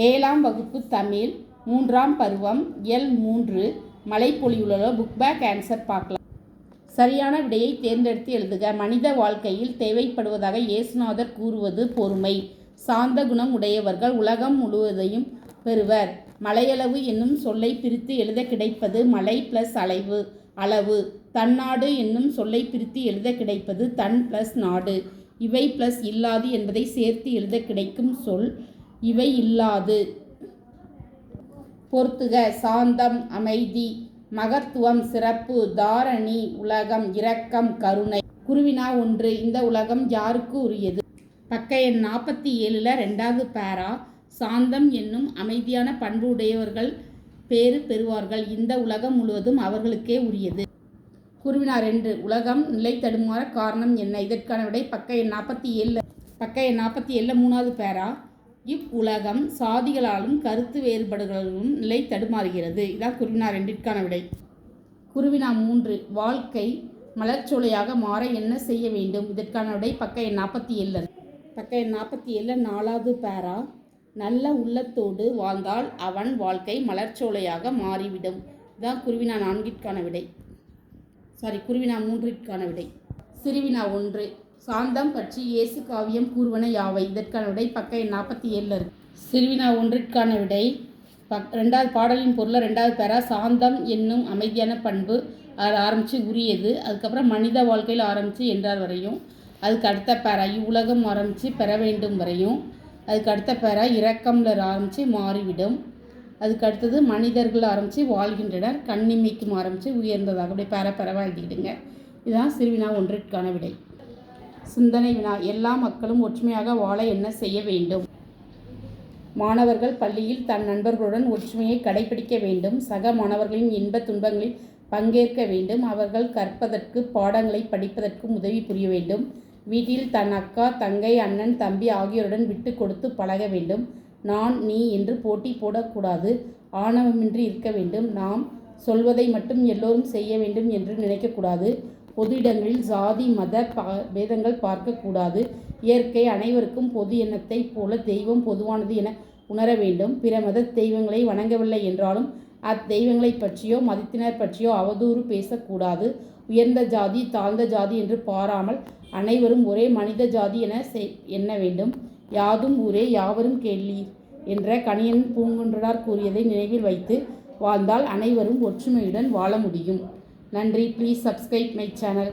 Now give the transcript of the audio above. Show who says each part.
Speaker 1: ஏழாம் வகுப்பு தமிழ் மூன்றாம் பருவம் எல் மூன்று மழைப்பொழிவுள்ள புக் பேக் ஆன்சர் பார்க்கலாம். சரியான விடையை தேர்ந்தெடுத்து எழுதுக. மனித வாழ்க்கையில் தேவைப்படுவதாக இயேசுநாதர் கூறுவது பொறுமை. சாந்த குணம் உடையவர்கள் உலகம் முழுவதையும் பெறுவர். மலையளவு என்னும் சொல்லை பிரித்து எழுத கிடைப்பது மலை பிளஸ் அளவு அளவு. தன்னாடு என்னும் சொல்லை பிரித்து எழுத கிடைப்பது தன் பிளஸ் நாடு. இவை பிளஸ் இல்லாது என்பதை சேர்த்து எழுத கிடைக்கும் சொல் இவை இல்லாது. பொறுத்துக சாந்தம் அமைதி மகத்துவம் சிறப்பு தாரணி உலகம் இரக்கம் கருணை. குருவினா ஒன்று. இந்த உலகம் யாருக்கு உரியது? பக்க எண் நாற்பத்தி ஏழில் ரெண்டாவது பேரா? சாந்தம் என்னும் அமைதியான பண்பு உடையவர்கள் பேறு பெறுவார்கள். இந்த உலகம் முழுவதும் அவர்களுக்கே உரியது. குருவினா ரெண்டு. உலகம் நிலை தடுமாற காரணம் என்ன? இதற்கான விடை பக்க எண் நாற்பத்தி ஏழில் பக்க எண் நாற்பத்தி ஏழில் மூணாவது பேரா? இவ்வுலகம் சாதிகளாலும் கருத்து வேறுபாடுகளாலும் நிலை தடுமாறுகிறது. இதான் குருவினா ரெண்டிற்கான விடை. குருவினா மூன்று. வாழ்க்கை மலர்ச்சோலையாக மாற என்ன செய்ய வேண்டும்? இதற்கான விடை பக்க எண் நாற்பத்தி ஏழு. பக்க எண் நாற்பத்தி ஏழு நாலாவது பேரா? நல்ல உள்ளத்தோடு வாழ்ந்தால் அவன் வாழ்க்கை மலர்ச்சோலையாக மாறிவிடும். இதான் குருவினா நான்கிற்கான விடை. சாரி குருவினா மூன்றிற்கான விடை. சிறுவினா ஒன்று. சாந்தம் பற்றி இயேசு காவியம் கூறுவன யாவை? இதற்கான விடை பக்க எண் நாற்பத்தி ஏழில் இருக்கு. சிறுவினா ஒன்றிற்கான விடை பக் ரெண்டாவது பாடலின் பொருளை ரெண்டாவது பேரா சாந்தம் என்னும் அமைதியான பண்பு அதில் ஆரம்பித்து உரியது. அதுக்கப்புறம் மனித வாழ்க்கையில் ஆரம்பித்து என்றார் வரையும். அதுக்கு அடுத்த பேரா இவ்வுலகம் ஆரம்பித்து பெற வேண்டும் வரையும். அதுக்கு அடுத்த பேரா இரக்கம்ல ஆரம்பித்து மாறிவிடும். அதுக்கு அடுத்தது மனிதர்கள் ஆரம்பித்து வாழ்கின்றனர் கண்ணிமைக்கும் ஆரம்பித்து உயர்ந்ததாக. அப்படியே பேர பெறவா எழுதிக்கிடுங்க. இதுதான் சிறுவினா ஒன்றிற்கான விடை. சிந்தனை வினா. எல்லா மக்களும் ஒற்றுமையாக வாழ என்ன செய்ய வேண்டும்? மாணவர்கள் பள்ளியில் தன் நண்பர்களுடன் ஒற்றுமையை கடைபிடிக்க வேண்டும். சக மாணவர்களின் இன்ப துன்பங்களில் பங்கேற்க வேண்டும். அவர்கள் கற்பதற்கு பாடங்களை படிப்பதற்கு உதவி புரிய வேண்டும். வீட்டில் தன் அக்கா தங்கை அண்ணன் தம்பி ஆகியோருடன் விட்டு கொடுத்து பழக வேண்டும். நான் நீ என்று போட்டி போடக்கூடாது. ஆணவமின்றி இருக்க வேண்டும். நாம் சொல்வதை மட்டும் எல்லோரும் செய்ய வேண்டும் என்று நினைக்கக்கூடாது. பொது இடங்களில் ஜாதி மத பா பேதங்கள் பார்க்கக்கூடாது இயற்கை அனைவருக்கும் பொது எண்ணத்தைப் போல தெய்வம் பொதுவானது என உணர வேண்டும். பிற மத தெய்வங்களை வணங்கவில்லை என்றாலும் அத்தெய்வங்களை பற்றியோ மதத்தினர் பற்றியோ அவதூறு பேசக்கூடாது உயர்ந்த ஜாதி தாழ்ந்த ஜாதி என்று பாராமல் அனைவரும் ஒரே மனித ஜாதி என எண்ண வேண்டும். யாதும் ஊரே யாவரும் கேள்வீர் என்ற கணியன் பூங்குன்றனார் கூறியதை நினைவில் வைத்து வாழ்ந்தால் அனைவரும் ஒற்றுமையுடன் வாழ முடியும். நன்றி. Please subscribe my channel